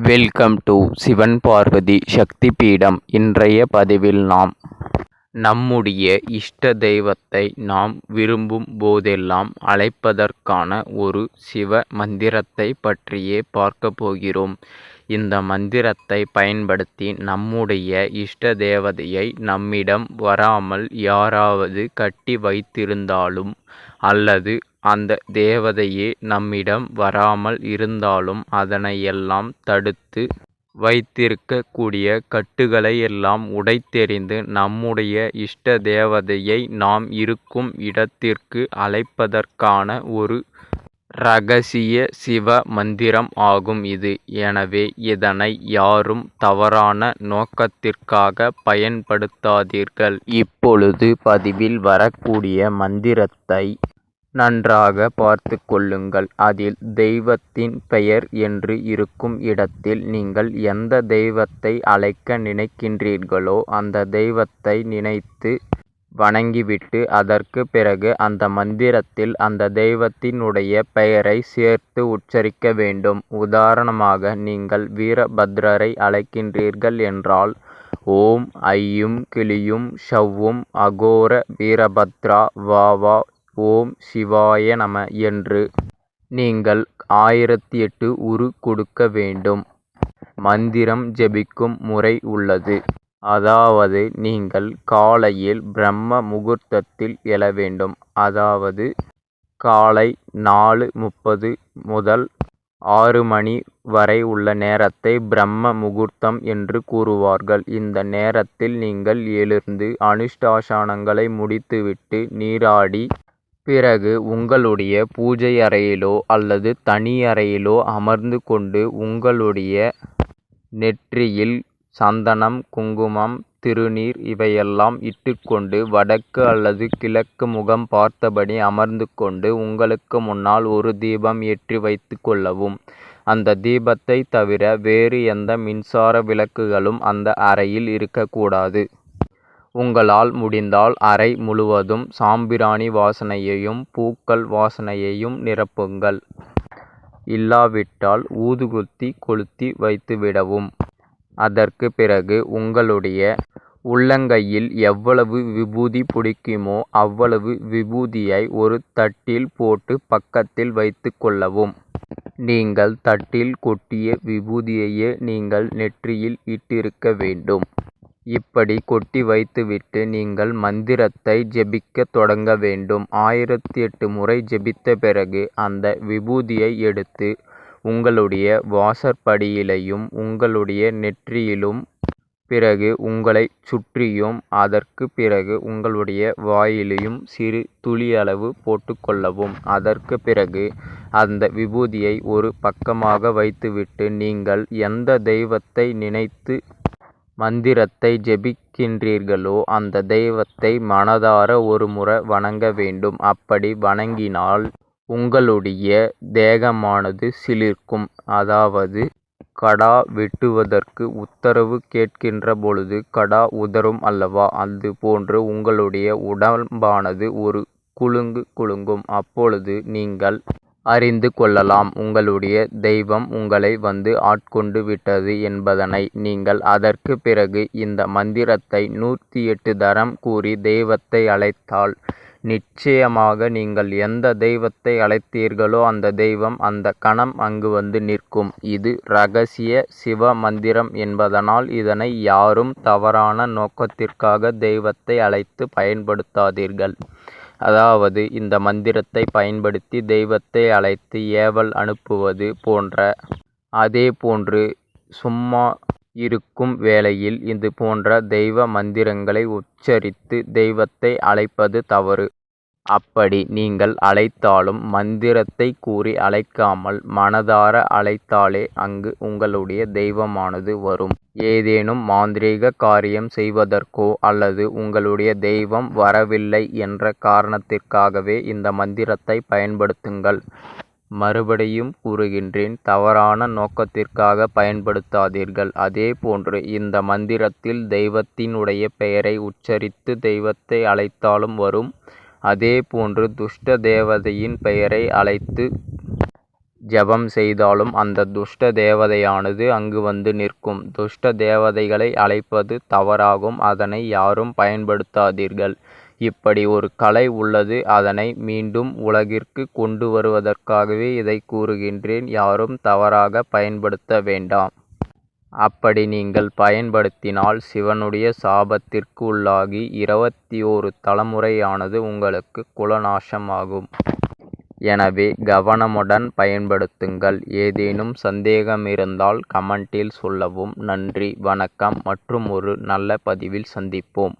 Welcome to Sivan Parvathi சக்தி பீடம் இன்றைய பதிவில் நாம் நம்முடைய இஷ்ட தெய்வத்தை நாம் விரும்பும் போதெல்லாம் அழைப்பதற்கான ஒரு சிவ மந்திரத்தை பற்றியே பார்க்க போகிறோம். இந்த மந்திரத்தை பயன்படுத்தி நம்முடைய இஷ்ட தேவதையை நம்மிடம் வராமல் யாராவது கட்டி வைத்திருந்தாலும் அல்லது அந்த தேவதையே நம்மிடம் வராமல் இருந்தாலும் அதனையெல்லாம் தடுத்து வைத்திருக்கக்கூடிய கட்டுகளை எல்லாம் உடைத்தெறிந்து நம்முடைய இஷ்ட தேவதையை நாம் இருக்கும் இடத்திற்கு அழைப்பதற்கான ஒரு ரகசிய சிவ மந்திரம் ஆகும் இது. எனவே இதனை யாரும் தவறான நோக்கத்திற்காக பயன்படுத்தாதீர்கள். இப்பொழுது பதிவில் வரக்கூடிய மந்திரத்தை நன்றாக பார்த்து கொள்ளுங்கள். அதில் தெய்வத்தின் பெயர் என்று இருக்கும் இடத்தில் நீங்கள் எந்த தெய்வத்தை அழைக்க நினைக்கின்றீர்களோ அந்த தெய்வத்தை நினைத்து வணங்கிவிட்டு அதற்கு பிறகு அந்த மந்திரத்தில் அந்த தெய்வத்தினுடைய பெயரை சேர்த்து உச்சரிக்க வேண்டும். உதாரணமாக நீங்கள் வீரபத்ரரை அழைக்கின்றீர்கள் என்றால் ஓம் ஐயும் கிளியும் ஷவ்வும் அகோர வீரபத்ரா வா வா ஓம் சிவாய நம என்று நீங்கள் ஆயிரத்தி எட்டு உரு கொடுக்க வேண்டும். மந்திரம் ஜெபிக்கும் முறை உள்ளது. அதாவது நீங்கள் காலையில் பிரம்ம முகூர்த்தத்தில் எழ வேண்டும். அதாவது காலை நாலு முப்பது முதல் ஆறு மணி வரை உள்ள நேரத்தை பிரம்ம முகூர்த்தம் என்று கூறுவார்கள். இந்த நேரத்தில் நீங்கள் எழுந்து அனுஷ்டாசனங்களை முடித்துவிட்டு நீராடி பிறகு உங்களுடைய பூஜை அறையிலோ அல்லது தனி அறையிலோ அமர்ந்து கொண்டு உங்களுடைய நெற்றியில் சந்தனம் குங்குமம் திருநீர் இவையெல்லாம் இட்டுக்கொண்டு வடக்கு அல்லது கிழக்கு முகம் பார்த்தபடி அமர்ந்து கொண்டு உங்களுக்கு முன்னால் ஒரு தீபம் ஏற்றி வைத்து கொள்ளவும். அந்த தீபத்தை தவிர வேறு எந்த மின்சார விளக்குகளும் அந்த அறையில் இருக்கக்கூடாது. உங்களால் முடிந்தால் அறை முழுவதும் சாம்பிராணி வாசனையையும் பூக்கள் வாசனையையும் நிரப்புங்கள். இல்லாவிட்டால் ஊதுகுத்தி கொளுத்தி வைத்துவிடவும். அதற்கு பிறகு உங்களுடைய உள்ளங்கையில் எவ்வளவு விபூதி பிடிக்குமோ அவ்வளவு விபூதியை ஒரு தட்டில் போட்டு பக்கத்தில் வைத்து கொள்ளவும். நீங்கள் தட்டில் கொட்டிய விபூதியையே நீங்கள் நெற்றியில் இட்டிருக்க வேண்டும். இப்படி கொட்டி வைத்துவிட்டு நீங்கள் மந்திரத்தை ஜெபிக்கத் தொடங்க வேண்டும். ஆயிரத்தி எட்டு முறை ஜெபித்த பிறகு அந்த விபூதியை எடுத்து உங்களுடைய வாசற்படியிலையும் உங்களுடைய நெற்றியிலும் பிறகு உங்களை சுற்றியும் அதற்கு பிறகு உங்களுடைய வாயிலையும் சிறு துளியளவு போட்டுக்கொள்ளவும் அதற்கு பிறகு அந்த விபூதியை ஒரு பக்கமாக வைத்துவிட்டு நீங்கள் எந்த தெய்வத்தை நினைத்து மந்திரத்தை ஜெபிக்கின்றீர்களோ அந்த தெய்வத்தை மனதார ஒருமுறை வணங்க வேண்டும். அப்படி வணங்கினால் உங்களுடைய தேகமானது சிலிர்க்கும். அதாவது கடா வெட்டுவதற்கு உத்தரவு கேட்கின்ற பொழுது கடா உதறும் அல்லவா? அது போன்று உங்களுடைய உடம்பானது ஒரு குலுங்கு குலுங்கும். அப்பொழுது நீங்கள் அறிந்து கொள்ளலாம். உங்களுடைய தெய்வம் உங்களை வந்து ஆட்கொண்டு விட்டது என்பதனை நீங்கள் அதற்கு பிறகு இந்த மந்திரத்தை நூற்றி எட்டு தரம் கூறி தெய்வத்தை அழைத்தால் நிச்சயமாக நீங்கள் எந்த தெய்வத்தை அழைத்தீர்களோ அந்த தெய்வம் அந்த கணம் அங்கு வந்து நிற்கும். இது ரகசிய சிவ மந்திரம் என்பதனால் இதனை யாரும் தவறான நோக்கத்திற்காக தெய்வத்தை அழைத்து பயன்படுத்தாதீர்கள். அதாவது இந்த மந்திரத்தை பயன்படுத்தி தெய்வத்தை அழைத்து ஏவல் அனுப்புவது போன்ற அதே போன்று சும்மா இருக்கும் வேளையில் இது போன்ற தெய்வ மந்திரங்களை உச்சரித்து தெய்வத்தை அழைப்பது தவறு. அப்படி நீங்கள் அழைத்தாலும் மந்திரத்தை கூறி அழைக்காமல் மனதார அழைத்தாலே அங்கு உங்களுடைய தெய்வமானது வரும். ஏதேனும் மாந்திரீக காரியம் செய்வதற்கோ அல்லது உங்களுடைய தெய்வம் வரவில்லை என்ற காரணத்திற்காகவே இந்த மந்திரத்தை பயன்படுத்துங்கள். மறுபடியும் கூறுகின்றேன் தவறான நோக்கத்திற்காக பயன்படுத்தாதீர்கள். அதே போன்று இந்த மந்திரத்தில் தெய்வத்தினுடைய பெயரை உச்சரித்து தெய்வத்தை அழைத்தாலும் வரும். அதே போன்று துஷ்ட தேவதையின் பெயரை அழைத்து ஜெபம் செய்தாலும் அந்த துஷ்ட தேவதையானது அங்கு வந்து நிற்கும். துஷ்ட தேவதைகளை அழைப்பது தவறாகும். அதனை யாரும் பயன்படுத்தாதீர்கள். இப்படி ஒரு கலை உள்ளது. அதனை மீண்டும் உலகிற்கு கொண்டு வருவதற்காகவே இதை கூறுகின்றேன். யாரும் தவறாக பயன்படுத்த வேண்டாம். அப்படி நீங்கள் பயன்படுத்தினால் சிவனுடைய சாபத்திற்கு உள்ளாகி இருபத்தி ஓரு தலைமுறையானது உங்களுக்கு குலநாசமாகும். எனவே கவனமுடன் பயன்படுத்துங்கள். ஏதேனும் சந்தேகம் இருந்தால் கமெண்டில் சொல்லவும். நன்றி வணக்கம் மற்றும் ஒரு நல்ல பதிவில் சந்திப்போம்.